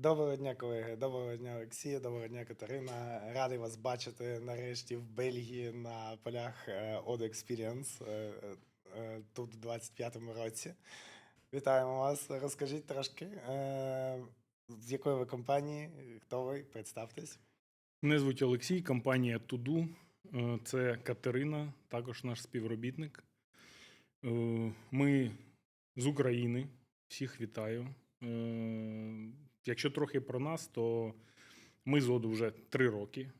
Доброго дня, колеги. Доброго дня, Олексій. Доброго дня, Катерина. Радий вас бачити нарешті в Бельгії на полях е, Experience е, е, тут у 25-му році. Вітаємо вас. Розкажіть трошки, з якої ви компанії, хто ви, представтесь. Мене звуть Олексій, компанія Туду. Це Катерина, також наш співробітник. Ми з України. Всіх вітаю. Е, Якщо трохи про нас, то ми з ОДУ вже три роки.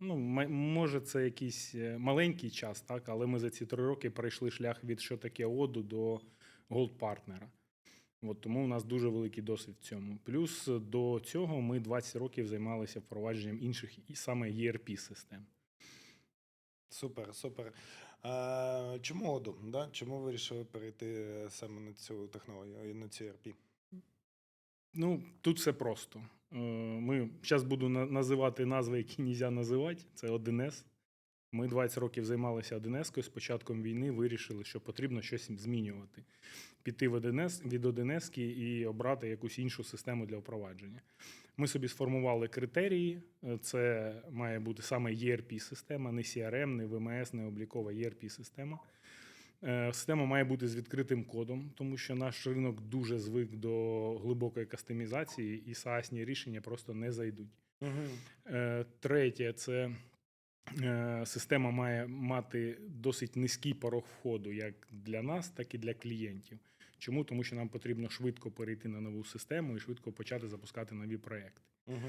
Ну, може, це якийсь е, маленький час, так, але ми за ці три роки пройшли шлях від що таке ОДУ до голд-партнера. От тому у нас дуже великий досвід в цьому. Плюс е, до цього ми 20 років займалися впровадженням інших і саме ERP-систем. Супер, супер. Е, чому Оду? Да? Чому вирішили перейти саме на цю технологію на цю ERP? Ну, тут все просто. Е, Ми зараз буду називати назви, які не можна називати. Це 1С. Ми 20 років займалися 1С, з початком війни вирішили, що потрібно щось змінювати. Піти в 1С, від 1С і обрати якусь іншу систему для впровадження. Ми собі сформували критерії. Е, Це має бути саме ERP-система, не CRM, не VMS, не облікова ERP-система. Е, Система має бути з відкритим кодом, тому що наш ринок дуже звик до глибокої кастомізації, і SaaS рішення просто не зайдуть. Угу. Третє це е, система має мати досить низький порог входу як для нас, так і для клієнтів. Чому? Тому що нам потрібно швидко перейти на нову систему і швидко почати запускати нові проекти. Угу.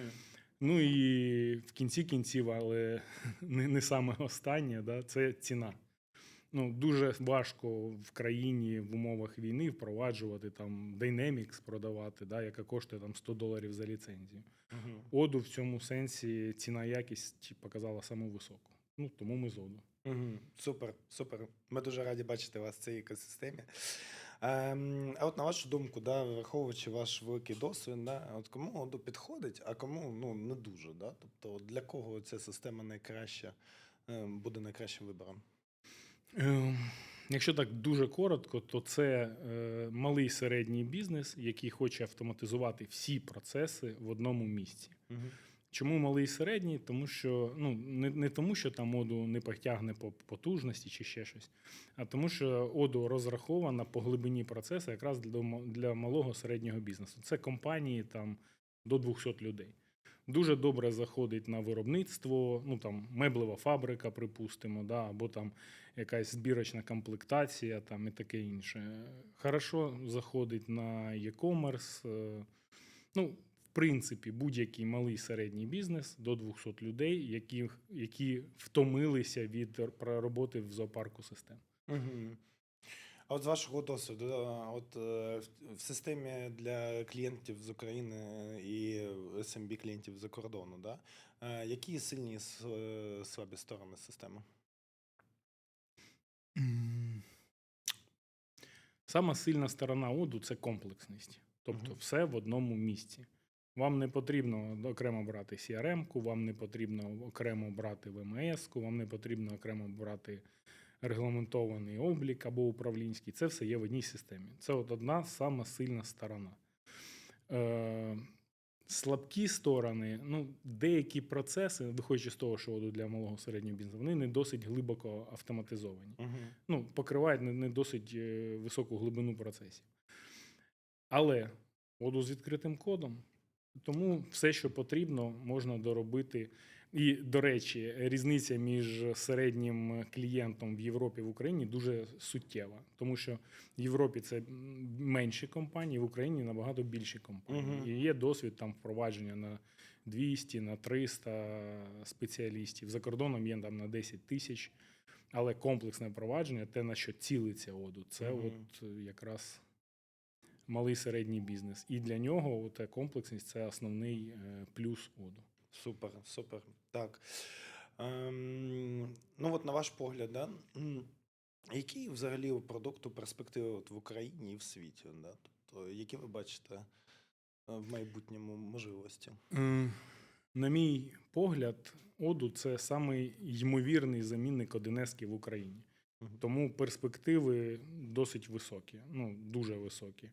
Ну і в кінці кінців, але не, не саме останнє, да, це ціна. Ну, дуже важко в країні в умовах війни впроваджувати там Dynamics продавати, да, яка коштує там 100 доларів за ліцензію. Угу. Оду в цьому сенсі ціна якість показала саму високу. Ну, тому ми з Оду. Угу. Супер, супер. Ми дуже раді бачити вас в цій екосистемі. Ем, а от на вашу думку, да, враховуючи ваш великий досвід, да, от кому Оду підходить, а кому ну, не дуже. Да? Тобто для кого ця система найкраща, е, буде найкращим вибором? Е, Якщо так дуже коротко, то це е, малий середній бізнес, який хоче автоматизувати всі процеси в одному місці. Угу. Чому малий і середній? Тому що ну не, не тому, що там оду не потягне по потужності чи ще щось, а тому, що оду розрахована по глибині процесу якраз для, для малого середнього бізнесу. Це компанії там до 200 людей. Дуже добре заходить на виробництво, ну там меблева фабрика, припустимо, да, або там якась збірочна комплектація, там і таке інше. Хорошо заходить на e-commerce. е, Ну, в принципі, будь-який малий середній бізнес до 200 людей, які, які втомилися від роботи в зоопарку систем. Угу. А от з вашого досвіду, от е, в- системі для клієнтів з України і SMB клієнтів за кордону, да, е, які сильні слабі сторони системи? Сама сильна сторона оду це комплексність. Тобто все в одному місці. Вам не потрібно окремо брати CRM-ку, вам не потрібно окремо брати ВМС-ку, вам не потрібно окремо брати регламентований облік або управлінський. Це все є в одній системі. Це от одна сама сильна сторона. Слабкі сторони, ну, деякі процеси, виходячи з того, що воду для малого середнього бізнесу, вони не досить глибоко автоматизовані Угу. ну, покривають не, не досить е, високу глибину процесів. Але воду з відкритим кодом, тому все, що потрібно, можна доробити. І, до речі, різниця між середнім клієнтом в Європі і в Україні дуже суттєва, тому що в Європі це менші компанії, в Україні набагато більші компанії. Мгм. І є досвід там впровадження на 200, на 300 спеціалістів. За кордоном є там на 10 тисяч. Але комплексне впровадження, те, на що цілиться оду, це Мгм. от якраз малий середній бізнес. І для нього ота комплексність це основний е, плюс оду. Супер, супер. Так. Ем, ну, от на ваш погляд, да, які взагалі у продукту перспективи от в Україні і в світі? Да? Тобто, які ви бачите е, в майбутньому можливості? На мій погляд, оду це самий ймовірний замінник Одинески в Україні. Тому перспективи досить високі, ну дуже високі.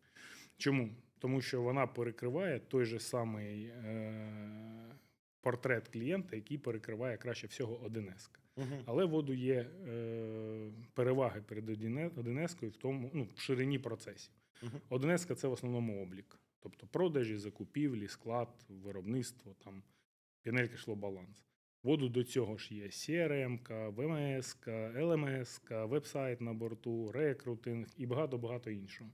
Чому? тому що вона перекриває той же самий е, портрет клієнта, який перекриває краще всього 1С. Мгм. Але воду є е, переваги перед 1С в тому, ну, в ширині процесів. 1С це в основному облік, тобто продажі, закупівлі, склад, виробництво, там пінелька йшло баланс. Воду до цього ж є CRM, ВМС, ЛМС, веб-сайт на борту, рекрутинг і багато-багато іншого.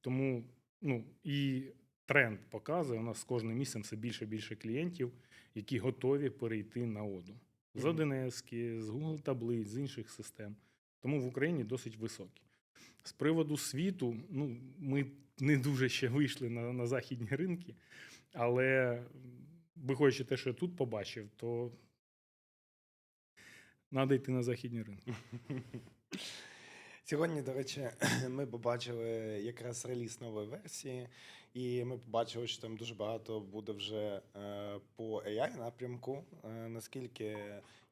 Тому ну, і тренд показує, у нас з кожним місяцем все більше і більше клієнтів, які готові перейти на оду. З. 1С, з Google таблиць, з інших систем. Тому в Україні досить високі. З приводу світу, ну, ми не дуже ще вийшли на, на західні ринки, але виходячи те, що я тут побачив, то треба йти на західні ринки. Сьогодні, до речі, ми побачили якраз реліз нової версії, і ми побачили, що там дуже багато буде вже е, по AI напрямку. Е, наскільки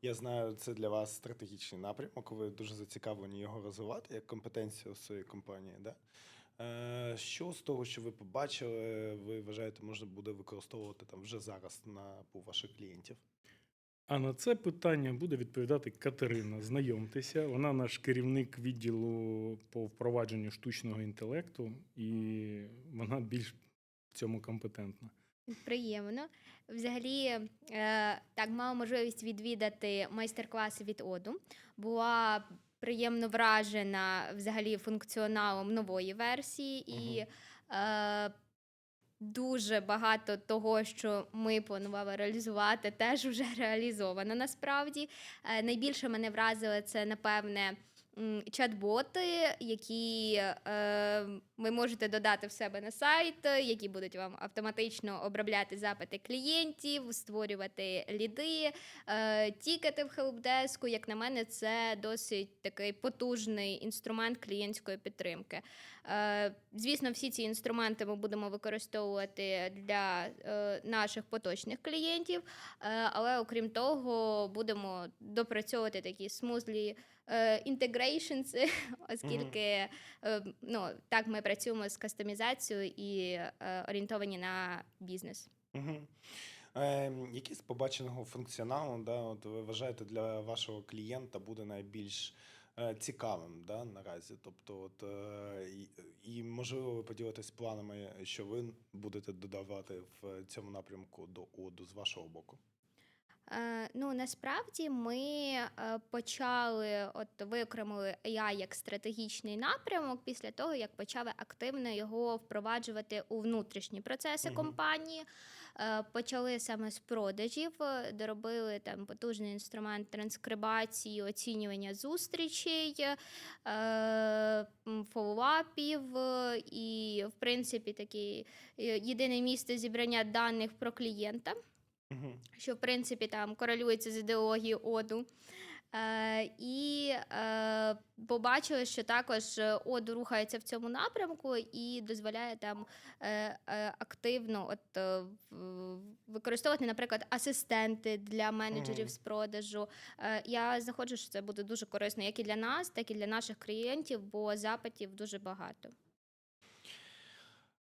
я знаю, це для вас стратегічний напрямок, ви дуже зацікавлені його розвивати як компетенцію своєї компанії. Да? Е, що з того, що ви побачили, ви вважаєте, можна буде використовувати там вже зараз на у ваших клієнтів? А на це питання буде відповідати Катерина. Знайомтеся, вона наш керівник відділу по впровадженню штучного інтелекту, і вона більш в цьому компетентна. Приємно. Взагалі, е, так мала можливість відвідати майстер-класи від Оду. Була приємно вражена взагалі функціоналом нової версії, і е, дуже багато того, що ми планували реалізувати, теж вже реалізовано насправді. Е, найбільше мене вразили це, напевне. Чат-боти, які е, ви можете додати в себе на сайт, які будуть вам автоматично обробляти запити клієнтів, створювати ліди, е, тікети в хелпдеску. Як на мене, це досить такий потужний інструмент клієнтської підтримки. Е, звісно, всі ці інструменти ми будемо використовувати для е, наших поточних клієнтів, е, але окрім того, будемо допрацьовувати такі смузлі інтегрейшнс, оскільки е, ну, так ми працюємо з кастомізацією і е, орієнтовані на бізнес. Угу. Е, які з побаченого функціоналу, да, от ви вважаєте для вашого клієнта буде найбільш е, цікавим да, наразі? Тобто, от, е, і можливо ви поділитесь планами, що ви будете додавати в цьому напрямку до ОДУ з вашого боку? Е, ну насправді ми е, почали от виокремили AI як стратегічний напрямок після того, як почали активно його впроваджувати у внутрішні процеси компанії. Е, Почали саме з продажів, доробили там потужний інструмент транскрибації, оцінювання зустрічей, фоллоуапів і, в принципі, такий е, єдине місце зібрання даних про клієнта Угу. що в принципі там корелюється з ідеологією оду. Е, і е, побачили, що також е, оду рухається в цьому напрямку і дозволяє там е, е, активно от, е, використовувати, наприклад, асистенти для менеджерів Мгм. з продажу. Е, я знаходжу, що це буде дуже корисно як і для нас, так і для наших клієнтів, бо запитів дуже багато.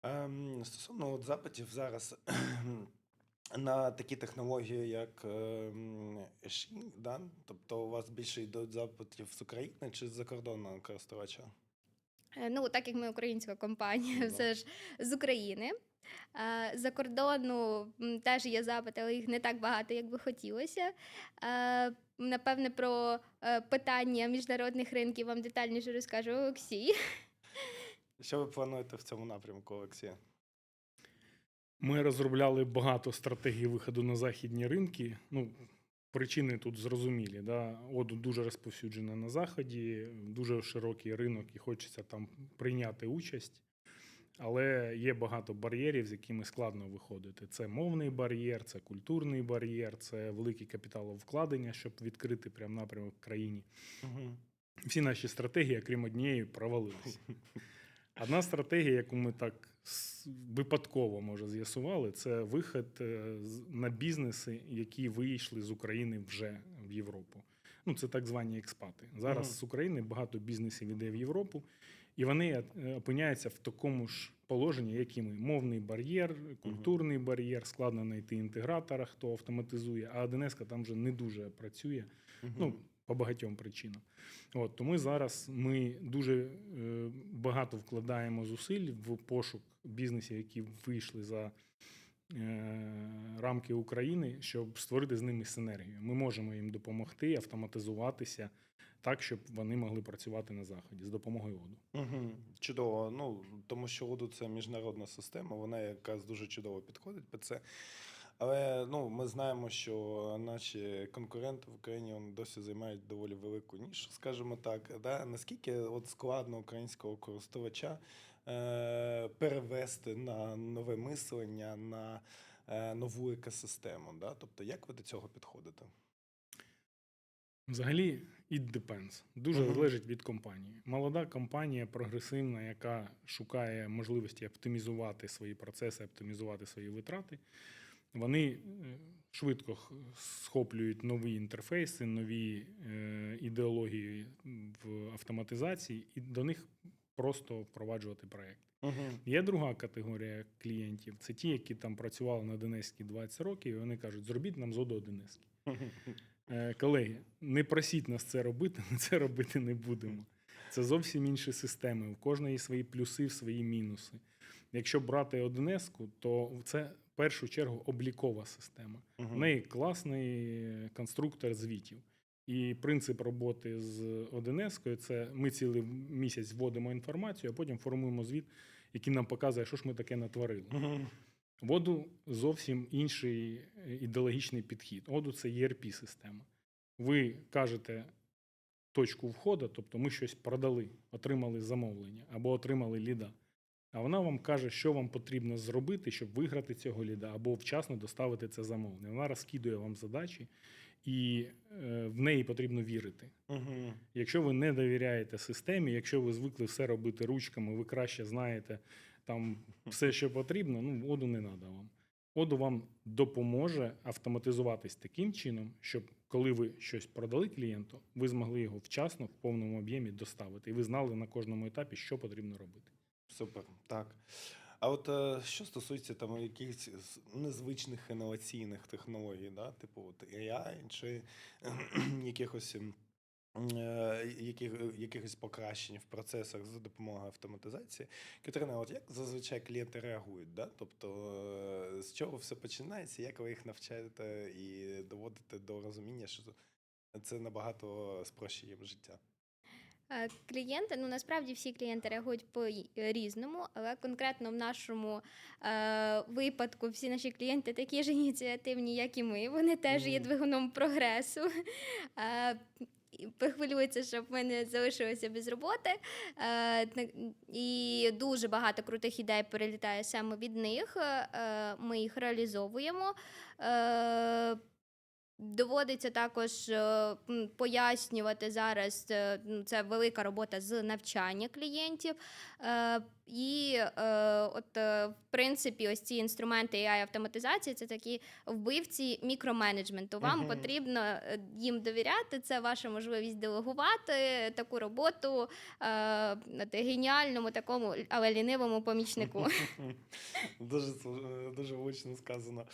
Ем, стосовно от запитів зараз на такі технології, як ем, да? тобто у вас більше йдуть запитів з України чи з закордонного користувача? Е, Ну, так як ми українська компанія, Ну да. все ж з України. Е, За кордону теж є запити, але їх не так багато, як би хотілося. Е, Напевне, про питання міжнародних ринків вам детальніше розкаже Олексій. Що ви плануєте в цьому напрямку, Олексія? Ми розробляли багато стратегій виходу на західні ринки. Ну, причини тут зрозумілі. Да? Оду дуже розповсюджена на заході, дуже широкий ринок і хочеться там прийняти участь. Але є багато бар'єрів, з якими складно виходити. Це мовний бар'єр, це культурний бар'єр, це великі капіталовкладення, щоб відкрити прям напрямок в країні. Угу. Всі наші стратегії, крім однієї, провалилися. Одна стратегія, яку ми так випадково може з'ясували, це вихід е, на бізнеси, які вийшли з України вже в Європу. Ну, це так звані експати. Зараз Мгм. з України багато бізнесів іде в Європу, І вони е, опиняються в такому ж положенні, як і ми. Мовний бар'єр, культурний бар'єр, складно знайти інтегратора, хто автоматизує, а 1С там вже не дуже працює. Ну, по багатьом причинам. От, тому зараз ми дуже е, багато вкладаємо зусиль в пошук бізнесів, які вийшли за е, рамки України, щоб створити з ними синергію. Ми можемо їм допомогти автоматизуватися так, щоб вони могли працювати на заході з допомогою ОДУ. Угу. Чудово. Ну, тому що ОДУ це міжнародна система, вона якраз дуже чудово підходить під це. Але ну, ми знаємо, що наші конкуренти в Україні вони досі займають доволі велику нішу, скажімо так. Да? Наскільки от складно українського користувача е- перевести на нове мислення, на е- нову екосистему? Да? Тобто, як ви до цього підходите? Взагалі, it depends. Дуже Мгм. залежить від компанії. Молода компанія, прогресивна, яка шукає можливості оптимізувати свої процеси, оптимізувати свої витрати. Вони е, швидко схоплюють нові інтерфейси, нові е, ідеології в автоматизації, і до них просто впроваджувати проєкт. Угу. Є друга категорія клієнтів це ті, які там працювали на Донецькій 20 років, і вони кажуть, зробіть нам зоду Одинецький. Е, Колеги, не просіть нас це робити, ми це робити не будемо. Це зовсім інші системи. У кожної свої плюси, свої мінуси. Якщо брати Одинеску, то це першу чергу облікова система. В неї класний конструктор звітів. І принцип роботи з Одинескою це ми цілий місяць вводимо інформацію, а потім формуємо звіт, який нам показує, що ж ми таке натворили. Воду зовсім інший ідеологічний підхід. Оду це ERP-система. Ви кажете точку входу, тобто ми щось продали, отримали замовлення або отримали ліда. А вона вам каже, що вам потрібно зробити, щоб виграти цього ліда, або вчасно доставити це замовлення. Вона розкидує вам задачі, і е, в неї потрібно вірити. Угу. Якщо ви не довіряєте системі, якщо ви звикли все робити ручками, ви краще знаєте там все, що потрібно, ну оду не треба вам. Оду вам допоможе автоматизуватись таким чином, щоб коли ви щось продали клієнту, ви змогли його вчасно в повному об'ємі доставити, і ви знали на кожному етапі, що потрібно робити. Супер, так. А от е, що стосується там якихось незвичних інноваційних технологій, да? типу от AI чи якихось, ем, е, яких, якихось покращень в процесах за допомогою автоматизації. Катерина, от як зазвичай клієнти реагують? Да? Тобто е, з чого все починається, як ви їх навчаєте і доводите до розуміння, що це набагато спрощує їм життя? Е, Клієнти, ну насправді всі клієнти реагують по різному, але конкретно в нашому е, випадку всі наші клієнти такі ж ініціативні, як і ми. Вони теж є двигуном прогресу. Е, Хвилюються, щоб ми не залишилися без роботи. Е, і дуже багато крутих ідей перелітає саме від них. Е, ми їх реалізовуємо. Е, Доводиться також е, пояснювати зараз. е, ну, Це велика робота з навчання клієнтів. Е, І от, в принципі, ось ці інструменти AI автоматизації це такі вбивці мікроменеджменту. Вам Мгм. потрібно е, їм довіряти. Це ваша можливість делегувати таку роботу е, геніальному такому, але лінивому помічнику. Дуже, дуже влучно сказано.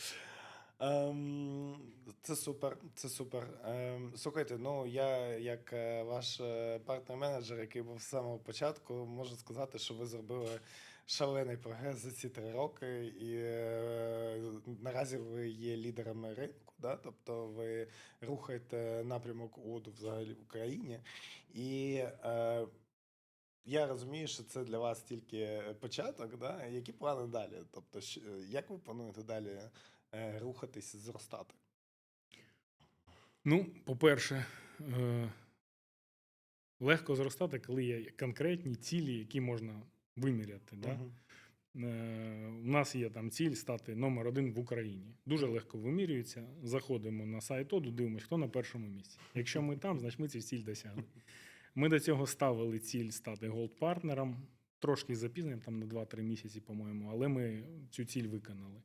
Ем, це супер, це супер. Ем, слухайте, ну я, як е, ваш е, партнер-менеджер, який був з самого початку, можу сказати, що ви зробили шалений прогрес за ці три роки, і е, наразі ви є лідерами ринку, да? тобто ви рухаєте напрямок ОДУ взагалі в Україні. І е, я розумію, що це для вас тільки початок, да? які плани далі? Тобто, як ви плануєте далі е, рухатись, зростати? Ну, по-перше, е, легко зростати, коли є конкретні цілі, які можна виміряти. Да? Е, У нас є там ціль стати номер один в Україні. Дуже легко вимірюється. Заходимо на сайт ОДУ, дивимося, хто на першому місці. Якщо ми там, значить ми цю ціль досягли. Ми до цього ставили ціль стати голд-партнером. Трошки запізненням, там на 2-3 місяці, по-моєму, але ми цю ціль виконали.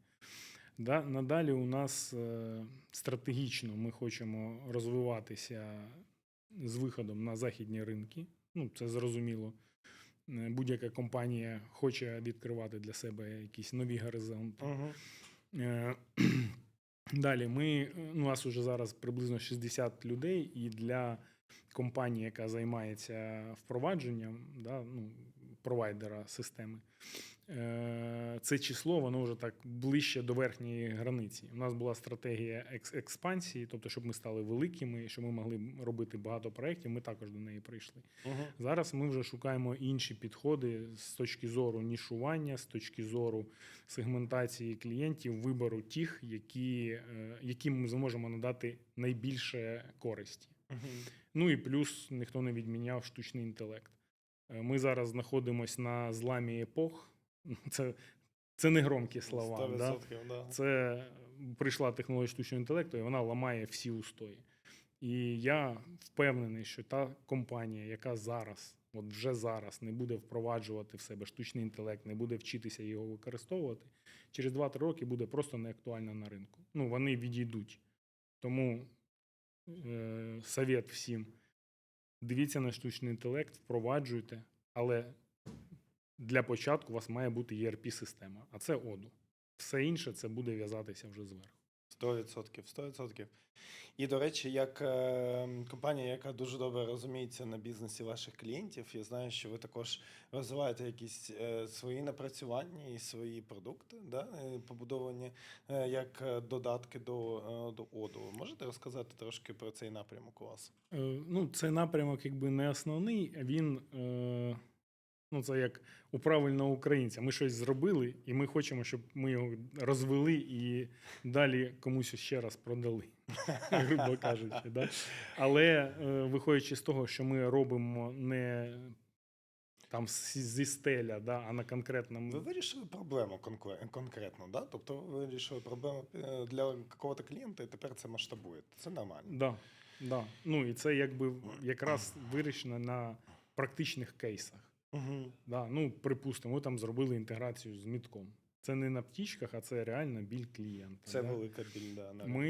Да, надалі у нас е, стратегічно ми хочемо розвиватися з виходом на західні ринки. Ну, це зрозуміло. Е, Будь-яка компанія хоче відкривати для себе якісь нові горизонти. Угу. Е, Далі ми ну, у нас уже зараз приблизно 60 людей, і для компанії, яка займається впровадженням, да, ну, провайдера системи, це число воно вже так ближче до верхньої границі. У нас була стратегія екс- експансії, тобто, щоб ми стали великими, щоб ми могли робити багато проєктів. Ми також до неї прийшли. Угу. Зараз ми вже шукаємо інші підходи з точки зору нішування, з точки зору сегментації клієнтів, вибору тих, які, е, яким ми зможемо надати найбільше користі. Угу. Ну і плюс ніхто не відміняв штучний інтелект. Е, Ми зараз знаходимося на зламі епох. Це, це не громкі слова. 100%, Да? да. Це прийшла технологія штучного інтелекту, і вона ламає всі устої. І я впевнений, що та компанія, яка зараз, от вже зараз, не буде впроваджувати в себе штучний інтелект, не буде вчитися його використовувати, через 2-3 роки буде просто неактуальна на ринку. Ну, вони відійдуть. Тому е, совет всім: дивіться на штучний інтелект, впроваджуйте, але для початку у вас має бути ERP-система, а це оду. Все інше це буде в'язатися вже зверху. 100%, 100%. І, до речі, як е, компанія, яка дуже добре розуміється на бізнесі ваших клієнтів, я знаю, що ви також розвиваєте якісь е, свої напрацювання і свої продукти, да, е, побудовані е, як е, додатки до, е, до оду. Можете розказати трошки про цей напрямок у вас? Е, Ну, цей напрямок якби не основний, він. Е, ну, це як у правильного українця. Ми щось зробили, і ми хочемо, щоб ми його розвели і далі комусь ще раз продали, грубо кажучи. Да? Але е, виходячи з того, що ми робимо не там зі стеля, да, а на конкретному. Ви вирішили проблему конкретно, да? тобто ви вирішили проблему е, для якого-то клієнта, і тепер це масштабуєте. Це нормально. Да, да. Ну і це якби якраз вирішено на практичних кейсах. Угу. Да, ну, припустимо, ми там зробили інтеграцію з мітком. Це не на птічках, а це реально біль клієнта. Це да. велика біль. Да, на Ми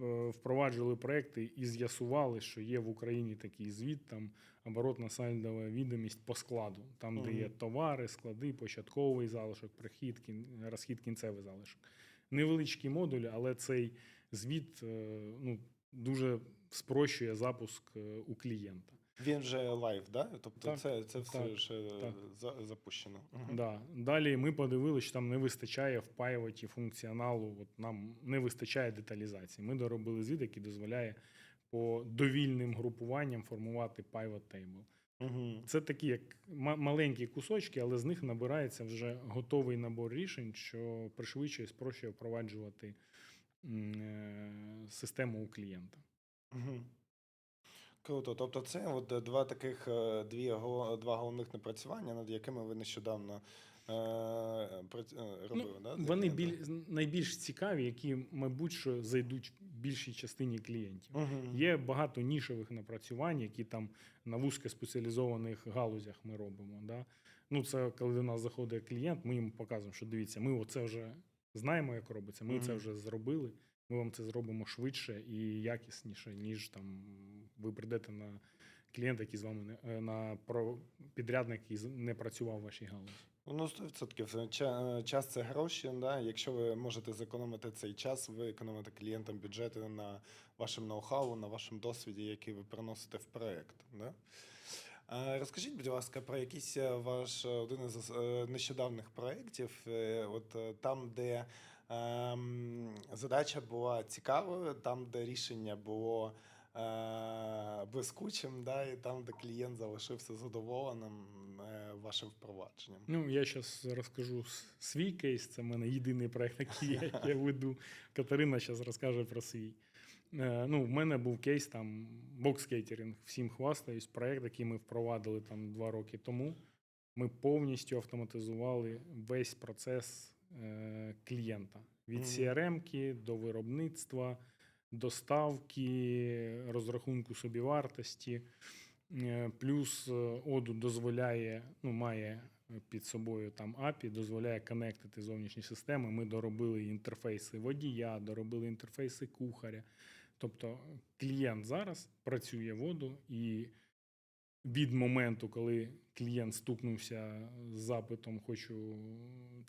е, впроваджували проекти і з'ясували, що є в Україні такий звіт, там оборотна сальдова відомість по складу, там, де є товари, склади, початковий залишок, прихід, кін- розхід, кінцевий залишок. Невеличкі модулі, але цей звіт е, ну, дуже спрощує запуск е, у клієнта. Він вже лайв, да? Тобто Так, це, це все так, вже так. за- запущено. Мгм. Да. Далі ми подивилися, що там не вистачає в пайвоті функціоналу. От нам не вистачає деталізації. Ми доробили звіт, який дозволяє по довільним групуванням формувати pivot table. Мгм. Це такі як ма- маленькі кусочки, але з них набирається вже готовий набор рішень, що пришвидшує, спрощує впроваджувати е, систему у клієнта. Мгм. Круто. Тобто, це от два таких е, дві два головних напрацювання, над якими ви нещодавно е, е, робили. да, Ну, Вони клієнта? біль, найбільш цікаві, які, мабуть, що зайдуть більшій частині клієнтів. Мгм. Є багато нішевих напрацювань, які там на вузькоспеціалізованих галузях ми робимо. Да? Ну, це коли до нас заходить клієнт, ми йому показуємо, що дивіться, ми оце вже знаємо, як робиться, ми це вже зробили. Ми вам це зробимо швидше і якісніше, ніж там ви прийдете на клієнта, який з вами не е, на підрядник, який не працював в вашій галузі. Ну, 100%. Е, Час це гроші. Да? Якщо ви можете зекономити цей час, ви економите клієнтам бюджети на вашому ноу-хау, на вашому досвіді, який ви приносите в проєкт. Да? Розкажіть, будь ласка, про якийсь е, ваш один із нещодавних проєктів, от там, де ем, задача була цікавою, там, де рішення було е, блискучим, да, і там, де клієнт залишився задоволеним е, вашим впровадженням. Ну, я зараз розкажу свій кейс. Це в мене єдиний проект, який я, я веду. Катерина зараз розкаже про свій. Е, ну, в мене був кейс там бокскейтерінг. Всім хвастаюсь. Проект, який ми впровадили там два роки тому. Ми повністю автоматизували весь процес е, клієнта від CRM-ки до виробництва, доставки, розрахунку собівартості. Е, Плюс е, Оду дозволяє, ну, має під собою там API, дозволяє конектити зовнішні системи. Ми доробили інтерфейси водія, доробили інтерфейси кухаря. Тобто клієнт зараз працює в Оду і від моменту, коли клієнт стукнувся з запитом хочу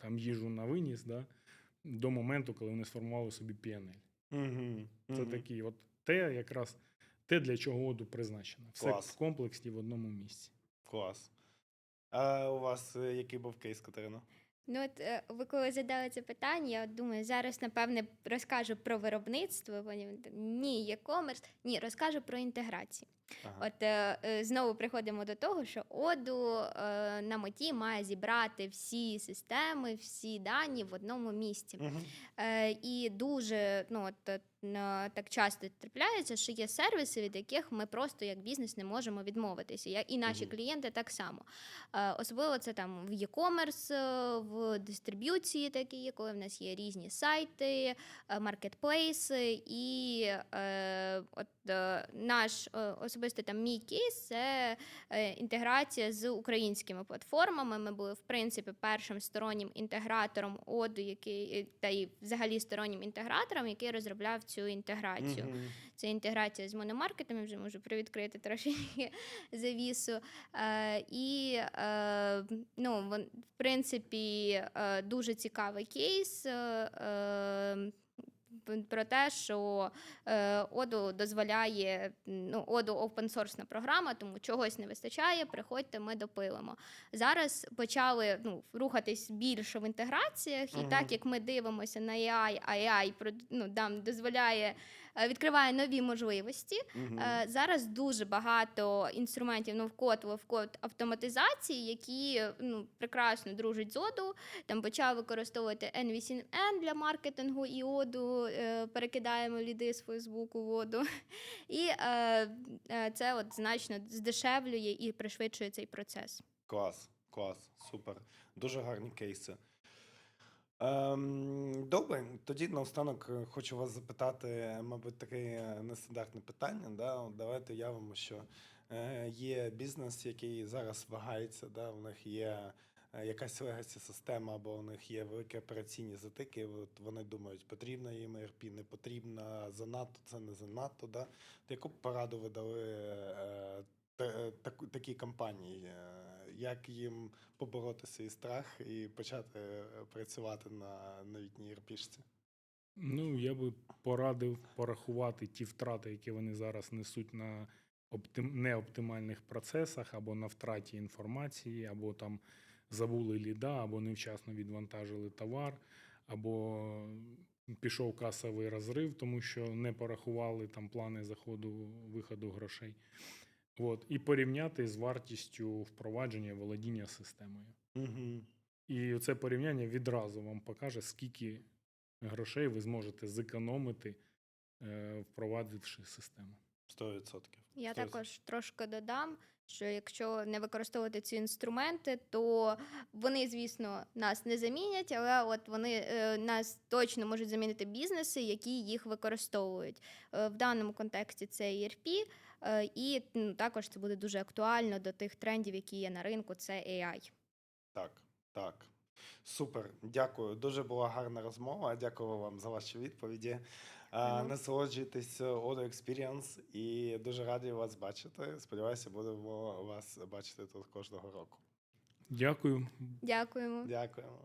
там їжу на виніс, да, до моменту, коли вони сформували собі PNL. Угу. Це такий, от те, якраз те, для чого оду призначено. Все Клас. в комплексі в одному місці. Клас. А у вас е, який був кейс, Катерина? Ну, от е, ви коли задали це питання, я от думаю, зараз напевне розкажу про виробництво. Ні, e-commerce, ні, розкажу про інтеграції. Ага. От е, е, знову приходимо до того, що оду е, на меті має зібрати всі системи, всі дані в одному місці. Мгм. Е, і дуже ну, от, е, так часто трапляється, що є сервіси, від яких ми просто як бізнес не можемо відмовитися. Я- І наші Мгм. клієнти так само. Е, особливо це там в e-commerce, е, в дистриб'юції такі, коли в нас є різні сайти, маркетплейси. І е, от е, наш е, особисто там мій кейс це е, інтеграція з українськими платформами. Ми були в принципі першим стороннім інтегратором оду, який е, та й взагалі стороннім інтегратором, який розробляв цю інтеграцію. Мгм. Це інтеграція з мономаркетом, я вже можу привідкрити трошки завісу. Е, і е, ну, в принципі, е, дуже цікавий кейс. Е, е, про те, що е, Оду дозволяє ну, Оду опенсорсна програма, тому чогось не вистачає. Приходьте, ми допилимо. Зараз почали ну, рухатись більше в інтеграціях, і Мгм. так як ми дивимося на AI, а AI ну, нам дозволяє е, відкриває нові можливості. Е, Зараз дуже багато інструментів ну, вкод, автоматизації, які ну, прекрасно дружать з оду. Там почав використовувати NVCN для маркетингу і оду, перекидаємо ліди з Фейсбуку в оду. І е, е, це от значно здешевлює і пришвидшує цей процес. Клас, клас, супер. Дуже гарні кейси. Ем, добре, тоді наостанок е, хочу вас запитати, мабуть, таке е, нестандартне питання. Да? Давайте уявимо, що е, є бізнес, який зараз вагається, да? у них є е, якась легасі система, або у них є великі операційні затики. От вони думають, потрібна їм ERP, не потрібна, занадто це не занадто. Да? Яку б пораду ви дали е, такій компанії? Е, Як їм побороти свій страх і почати е, працювати на новітній РПшці? Ну, я би порадив порахувати ті втрати, які вони зараз несуть на оптим... неоптимальних процесах, або на втраті інформації, або там забули ліда, або невчасно відвантажили товар, або пішов касовий розрив, тому що не порахували там плани заходу виходу грошей. От, і порівняти з вартістю впровадження володіння системою. Угу. І це порівняння відразу вам покаже, скільки грошей ви зможете зекономити, е, впровадивши систему. 100%. Я 100%. також трошки додам, що якщо не використовувати ці інструменти, то вони, звісно, нас не замінять, але от вони е, нас точно можуть замінити бізнеси, які їх використовують. Е, в даному контексті це ERP, е, і ну, також це буде дуже актуально до тих трендів, які є на ринку. Це AI. Так, так. Супер, дякую. Дуже була гарна розмова. Дякую вам за ваші відповіді. Мгм. Насолоджуйтесь Odo Experience і дуже раді вас бачити. Сподіваюся, будемо вас бачити тут кожного року. Дякую. Дякуємо. Дякуємо.